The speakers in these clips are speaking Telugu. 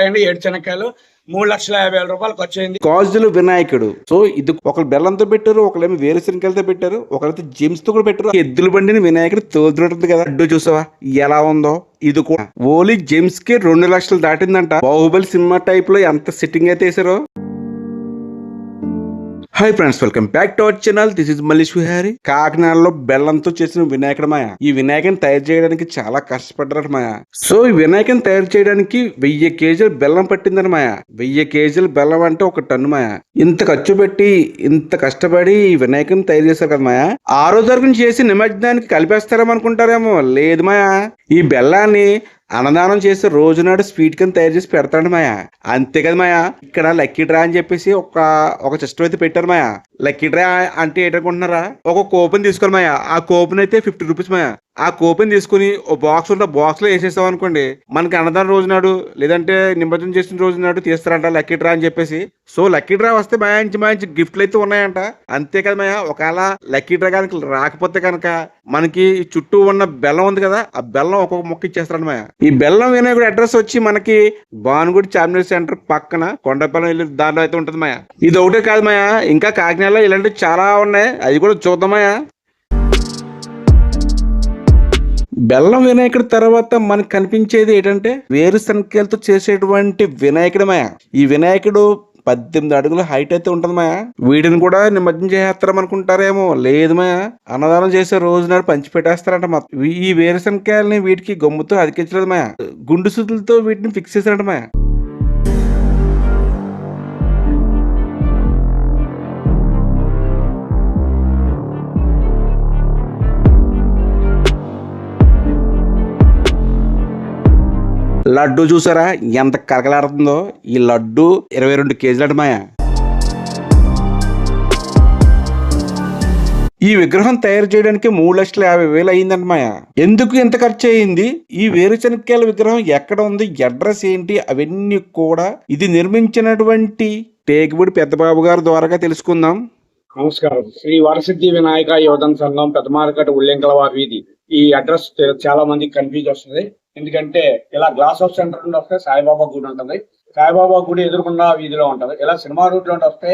ఏడు శనక్కాయలు మూడు లక్షల యాభై వేల రూపాయలు ఖర్చు అయింది గాజులు వినాయకుడు. సో ఇది ఒకరు బెల్లంతో పెట్టారు ఒకరేమో వేరుశనకాయలతో పెట్టారు ఒకరైతే జిమ్స్తో కూడా పెట్టారు. ఎద్దులు బండిని వినాయకుడు తోలుతుంటుంది కదా. అడ్డు చూసావా? ఎలా ఉందో? ఇది కూడా. ఓలీ జెమ్స్కి రెండు లక్షలు దాటిందంట. బాహుబలి సినిమా టైప్లో ఎంత సిట్టింగ్ అయితే వేసారో hi friends welcome back to our channel this is Mallesh Vihari కాకినాడలో బెల్లంతో చేసిన వినాయకుడు మాయ. ఈ వినాయకుని తయారు చేయడానికి చాలా కష్టపడ్డారు మాయ. సో ఈ వినాయకుని తయారు చేయడానికి వెయ్యి కేజీలు బెల్లం పట్టిందని మాయ. వెయ్యి కేజీలు బెల్లం అంటే ఒక టన్ను మాయ. ఇంత ఖర్చు పెట్టి ఇంత కష్టపడి ఈ వినాయకుని తయారు చేశారు కదా మాయ. ఆ రోజు వరకు చేసి నిమజ్జనానికి కలిపేస్తారేమో అనుకుంటారేమో. లేదు మాయా. ఈ బెల్లాన్ని అన్నదానం చేసి రోజునాడు స్వీట్ కింద తయారు చేసి పెడతాడు మాయా. అంతే కదా మాయా. ఇక్కడ లక్కీ డ్రా అని చెప్పేసి ఒక ఒక సిస్టమ్ అయితే పెట్టారు మాయా. లక్కీ డ్రా అంటే ఏంటనుకుంటున్నారా? ఒక కూపన్ తీసుకోవాలి మాయా. ఆ కూపన్ అయితే ఫిఫ్టీ రూపీస్ మాయా. ఆ కూపన్ తీసుకుని ఓ బాక్స్ ఉంటే బాక్స్లో వేసేస్తాం అనుకోండి మనకి అన్నదానం రోజు నాడు లేదంటే నిమజ్జనం చేసిన రోజు నాడు తీస్తారంట లక్కీ డ్రా అని చెప్పేసి. సో లక్కీ డ్రా వస్తే మంచి మంచి గిఫ్ట్లు అయితే ఉన్నాయంట. అంతే కదా మాయా. ఒకవేళ లక్కీ డ్రా కనుక రాకపోతే కనుక మనకి చుట్టూ ఉన్న బెల్లం ఉంది కదా ఆ బెల్లం ఒక్కొక్క మొక్క ఇచ్చేస్తారంట మాయా. ఈ బెల్లం వినాయకుడు అడ్రస్ వచ్చి మనకి భానుగుడి చార్మినార్ సెంటర్ పక్కన కొండపల్లం వెళ్ళి దారిలో అయితే ఉంటుంది మాయా. ఇది ఒకటే కాదు మాయా. ఇంకా కాకినాడ నెల ఇలాంటివి చాలా ఉన్నాయి. అది కూడా చూద్దామయ్యా. బెల్లం వినాయకుడి తర్వాత మనకు కనిపించేది ఏంటంటే వేరుశనకాయలతో చేసేటువంటి వినాయకుడమయ ఈ వినాయకుడు పద్దెనిమిది అడుగుల హైట్ అయితే ఉంటుంది మాయా వీటిని కూడా నిమజ్జనం చేసేస్తారం అనుకుంటారేమో. లేదు మాయా అన్నదానం చేసే రోజు నాడు పంచిపెట్టేస్తారంట మా ఈ వేరుశనకాయలని వీటికి గమ్ముతో అతికించలేదు మాయా గుండు సుతులతో వీటిని ఫిక్స్ చేశారంట లడ్డు చూసారా? ఎంత కలకలాడుతుందో? ఈ లడ్డు ఇరవై రెండు కేజీలు మాయా. ఈ విగ్రహం తయారు చేయడానికి మూడు లక్షల యాభై వేలు అయిందంట మాయా. ఎందుకు ఎంత ఖర్చు అయింది? ఈ వేరుశనక్కాయల విగ్రహం ఎక్కడ ఉంది? అడ్రస్ ఏంటి? అవన్నీ కూడా ఇది నిర్మించినటువంటి టేకుబడి పెద్దబాబు గారి ద్వారా తెలుసుకుందాం. నమస్కారం. శ్రీ వరసిద్ధి వినాయక యోధన్ సంఘం పెద్దమారకట ఉల్లెంకలవారి వీధి. ఈ అడ్రస్ చాలా మందికి కన్ఫ్యూజ్ వస్తుంది. ఎందుకంటే ఇలా గ్లాస్ హౌస్ సెంటర్ నుండి వస్తే సాయిబాబా గుడి ఉంటుంది. సాయిబాబా గుడి ఎదురుకుండా వీధిలో ఉంటుంది. ఇలా సినిమా రూట్ నుండి వస్తే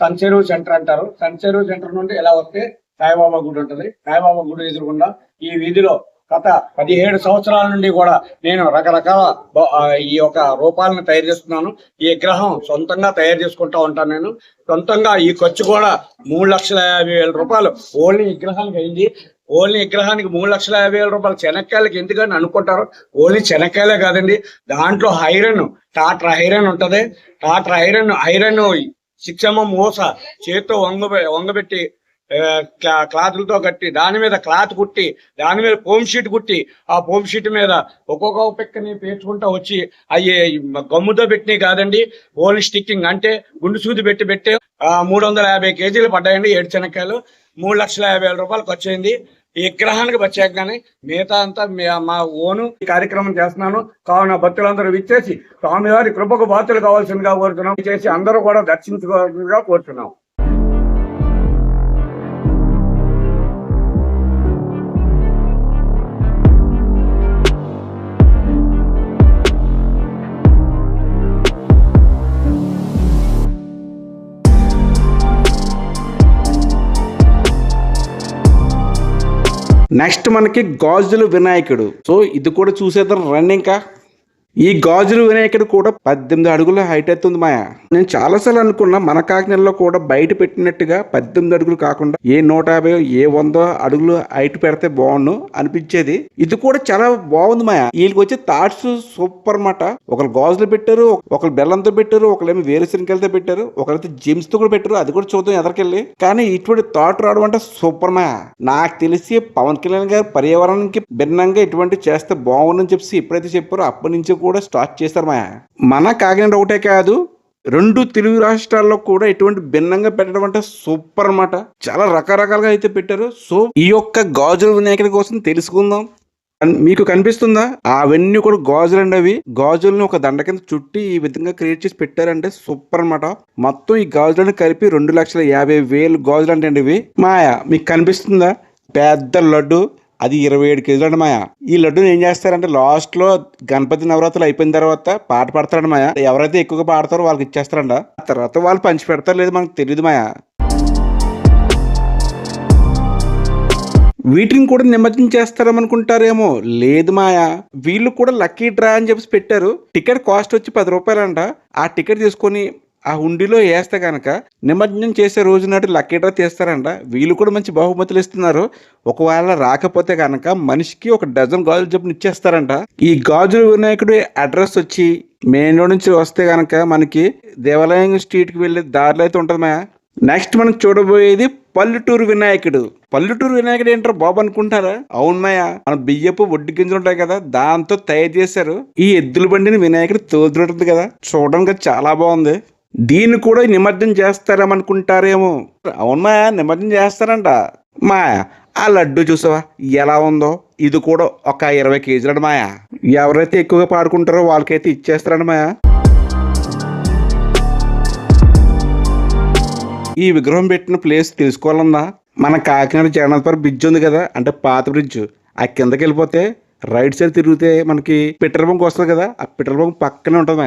సంచెరు సెంటర్ అంటారు. సంచెరు సెంటర్ నుండి ఇలా వస్తే సాయిబాబా గుడి ఉంటుంది. సాయిబాబా గుడి ఎదురుకుండా ఈ వీధిలో గత పదిహేడు సంవత్సరాల నుండి కూడా నేను రకరకాల ఈ యొక్క రూపాలను తయారు చేస్తున్నాను. ఈ విగ్రహం సొంతంగా తయారు చేసుకుంటా ఉంటాను నేను. సొంతంగా ఈ ఖర్చు కూడా మూడు లక్షల యాభై వేల రూపాయలు ఓన్లీ విగ్రహానికి అయింది. ఓన్లీ విగ్రహానికి మూడు లక్షల యాభై వేల రూపాయలు శనక్కాయలకు ఎందుకని అనుకుంటారు? ఓన్లీ శనక్కాయలే కాదండి. దాంట్లో ఐరన్ టాటర్ ఐరన్ ఉంటది. టాటర్ ఐరన్ ఐరన్ శిక్షమ మూస చేత్తో వంగ వంగబెట్టి ఆ, క్లాతులతో కట్టి దాని మీద క్లాత్ కుట్టి దాని మీద పోమ్ షీట్ కుట్టి ఆ పోమ్ షీట్ మీద ఒక్కొక్క పిక్కని పేర్చుకుంటా వచ్చి అవి గమ్ముతో పెట్టినవి కాదండి. ఓన్లీ స్టిక్కింగ్ అంటే గుండు సూది పెట్టి పెట్టి ఆ, మూడు వందల యాభై కేజీలు పడ్డాయండి ఏడు శనక్కాయలు మూడు లక్షల యాభై వేల రూపాయలు ఖర్చు అయింది. ఈ విగ్రహానికి ప్రత్యేకంగానే మిగతా అంతా మే- మా ఓను ఈ కార్యక్రమం చేస్తున్నాను. కావున భక్తులందరూ విచ్చేసి స్వామివారి కృపకు బాధ్యులు కావాల్సిందిగా కోరుతున్నాం. చేసి అందరూ కూడా దర్శించుకోవాల్సిందిగా కోరుతున్నాం. నెక్స్ట్ మనకి గాజులు వినాయకుడు. సో ఇది కూడా చూసేద్దాం రండి ఇంకా. ఈ గాజులు వినాయకుడు కూడా పద్దెనిమిది అడుగుల హైట్ అవుతుంది మాయా. నేను చాలాసార్లు అనుకున్నా మన కాకినాడలో కూడా బయట పెట్టినట్టుగా పద్దెనిమిది అడుగులు కాకుండా ఏ నూట యాభై ఏ వంద అడుగులు హైట్ పెడితే బాగుండు అనిపించేది. ఇది కూడా చాలా బాగుంది మాయా. వీళ్ళకి వచ్చే థాట్స్ సూపర్ అన్నమాట. ఒకరు గాజులు పెట్టారు ఒకరు బెల్లంతో పెట్టారు ఒకరేమో వేరుశనగలతో పెట్టారు ఒకరైతే జిమ్స్తో కూడా పెట్టారు. అది కూడా చూద్దాం ఎదరికెళ్ళి. కానీ ఇటువంటి థాట్ రావడం అంటే సూపర్ మాయా. నాకు తెలిసి పవన్ కళ్యాణ్ గారు పర్యావరణానికి భిన్నంగా ఇటువంటి చేస్తే బాగుందని చెప్పి ఎప్పుడైతే చెప్పారో అప్పటి నుంచి కూడా స్టార్ట్ చేశారు మా మన కాకినాడ ఒకటే కాదు రెండు తెలుగు రాష్ట్రాల్లో కూడా ఎటువంటి భిన్నంగా పెట్టడం అంటే సూపర్ అన్నమాట. చాలా రకరకాలుగా అయితే పెట్టారు. సో ఈ యొక్క గాజుల వినాయకుడి కోసం తెలుసుకుందాం. మీకు కనిపిస్తుందా? అవన్నీ కూడా గాజులు అండి అవి. గాజులను ఒక దండ కింద చుట్టి ఈ విధంగా క్రియేట్ చేసి పెట్టారంటే సూపర్ అన్నమాట. మొత్తం ఈ గాజులను కలిపి రెండు లక్షల యాభై వేలు గాజులు అంటే అండి ఇవి. మాయా మీకు కనిపిస్తుందా? పెద్ద లడ్డు అది ఇరవై ఏడు కేజీలు అండి మాయా. ఈ లడ్డూని ఏం చేస్తారంటే లాస్ట్లో గణపతి నవరాత్రులు అయిపోయిన తర్వాత పాట పాడతారండి మాయా. ఎవరైతే ఎక్కువగా పాడతారో వాళ్ళకి ఇచ్చేస్తారంట. ఆ తర్వాత వాళ్ళు పంచి పెడతారు లేదు మనకు తెలియదు మాయా. వీటిని కూడా నిమజ్జనం చేస్తారనుకుంటారేమో లేదు మాయా. వీళ్ళు కూడా లక్కీ డ్రా అని చెప్పి పెట్టారు. టికెట్ కాస్ట్ వచ్చి పది రూపాయలంట. ఆ టికెట్ తీసుకొని ఆ హుండీలో వేస్తే కనుక నిమజ్జనం చేసే రోజు నాటి లక్కీ డ్రా తీస్తారంట. వీళ్ళు కూడా మంచి బహుమతులు ఇస్తున్నారు. ఒకవేళ రాకపోతే కనుక మనిషికి ఒక డజన్ గాజులు చొప్పున ఇచ్చేస్తారంట. ఈ గాజుల వినాయకుడి అడ్రస్ వచ్చి మెయిన్ రోడ్ నుంచి వస్తే కనుక మనకి దేవాలయం స్ట్రీట్కి వెళ్ళే దారిలో అయితే ఉంటుందా నెక్స్ట్ మనం చూడబోయేది పల్లెటూరు వినాయకుడు. పల్లెటూరు వినాయకుడు ఏంటారు బాబు అనుకుంటారా? అవునయ్యా మన బియ్యపు ఒడ్డు గింజలు ఉంటాయి కదా దాంతో తయారు చేశారు. ఈ ఎద్దుల బండిని వినాయకుడు తోలుతుంటుంది కదా. చూడడానికి చాలా బాగుంది. దీన్ని కూడా నిమజ్జనం చేస్తారేమనుకుంటారేమో? అవునా నిమజ్జనం చేస్తారంట. మాయా ఆ లడ్డు చూసావా? ఎలా ఉందో? ఇది కూడా ఒక ఇరవై కేజీలండి మాయా. ఎవరైతే ఎక్కువగా పాడుకుంటారో వాళ్ళకైతే ఇచ్చేస్తారండి మాయా. ఈ విగ్రహం పెట్టిన ప్లేస్ తెలుసుకోవాలన్నా మన కాకినాడ జగన్నాథపురం బ్రిడ్జ్ ఉంది కదా అంటే పాత బ్రిడ్జ్ ఆ కిందకి వెళ్ళిపోతే రైట్ సైడ్ తిరిగితే మనకి పెట్రోల్ బంక్ వస్తుంది కదా ఆ పెట్రోల్ బంక్ పక్కనే ఉంటుంది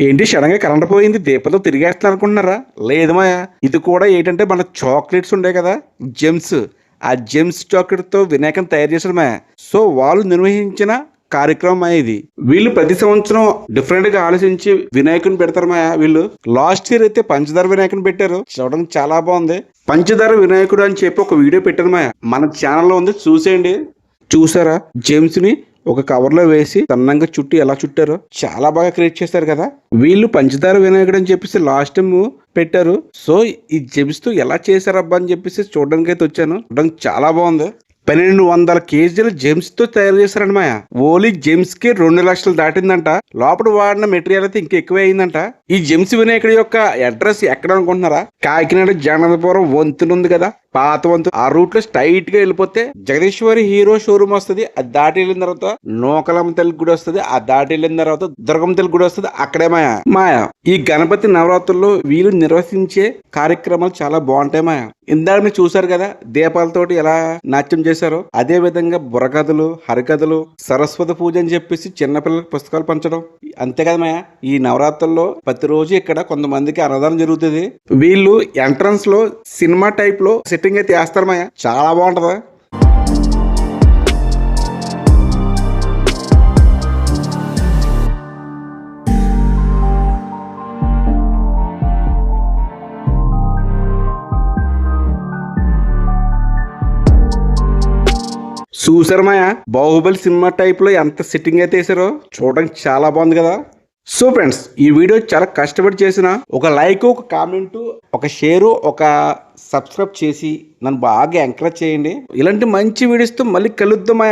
ఏంటి సడన్గా కరెంట్ పోయింది? దీపంతో తిరిగేస్తున్నారు అనుకుంటున్నారా లేదు మాయా. ఇది కూడా ఏంటంటే మన చాక్లెట్స్ ఉండే కదా జెమ్స్. ఆ జెమ్స్ చాక్లెట్తో వినాయకం తయారు చేసాడు మాయా. సో వాళ్ళు నిర్వహించిన కార్యక్రమం ఇది. వీళ్ళు ప్రతి సంవత్సరం డిఫరెంట్గా ఆలోచించి వినాయకుని పెడతారు మా వీళ్ళు. లాస్ట్ ఇయర్ అయితే పంచదార వినాయకుని పెట్టారు. చూడడానికి చాలా బాగుంది. పంచదార వినాయకుడు అని చెప్పి ఒక వీడియో పెట్టారు మా మన ఛానల్లో ఉంది. చూసేయండి. చూసారా? జేమ్స్ని ఒక కవర్లో వేసి సన్నంగా చుట్టి ఎలా చుట్టారో చాలా బాగా క్రియేట్ చేస్తారు కదా. వీళ్ళు పంచదార వినాయకుడు అని చెప్పేసి లాస్ట్ టైం పెట్టారు. సో ఈ జెమ్స్తో ఎలా చేశారబ్బా అని చెప్పేసి చూడడానికి అయితే వచ్చాను. చూడడానికి చాలా బాగుంది. పన్నెండు వందల కేజీల జెమ్స్తో తయారు చేశారండి మాయ. జెమ్స్కి రెండు లక్షలు దాటిందంట. లోపల వాడిన మెటీరియల్ అయితే ఇంకా ఎక్కువ అయిందంట. ఈ జెమ్స్ వినాయకుడి యొక్క అడ్రస్ ఎక్కడ అనుకుంటున్నారా? కాకినాడ జగన్నాథపురం వంతెన ఉంది కదా. పాత వంతు ఆ రూట్లో స్ట్రైట్గా వెళ్ళిపోతే జగదీశ్వరి హీరో షోరూమ్ వస్తుంది అది దాటి వెళ్ళిన తర్వాత నూకలమ్మ తల్లి గుడి వస్తుంది ఆ దాటి వెళ్ళిన తర్వాత దుర్గమ్మ తల్లి గుడి వస్తుంది అక్కడే మాయ. మాయ. ఈ గణపతి నవరాత్రుల్లో వీళ్ళు నిర్వహించే కార్యక్రమాలు చాలా బాగుంటాయి మాయ. ఇందాక మీరు చూసారు కదా దీపాలతోటి ఎలా నాట్యం చేశారో అదే విధంగా బుర్రకథలు హరికథలు సరస్వతి పూజ అని చెప్పేసి చిన్నపిల్లలకు పుస్తకాలు పంచడం అంతే కదా మాయ. ఈ నవరాత్రుల్లో ప్రతిరోజు ఇక్కడ కొంతమందికి అన్నదానం జరుగుతుంది. వీళ్ళు ఎంట్రన్స్లో సినిమా టైప్లో సెట్టింగ్ అయితే వేస్తారు చాలా బాగుంటది. చూసారమయ్య బాహుబలి సినిమా టైప్లో ఎంత సెట్టింగ్ అయితే వేసారో? చూడడానికి చాలా బాగుంది కదా. సో ఫ్రెండ్స్ ఈ వీడియో చాలా కష్టపడి చేసిన ఒక లైక్ ఒక కామెంట్ ఒక షేరు ఒక సబ్స్క్రైబ్ చేసి నన్ను బాగా ఎంకరేజ్ చేయండి. ఇలాంటి మంచి వీడియోస్తో మళ్ళీ కలుద్దామా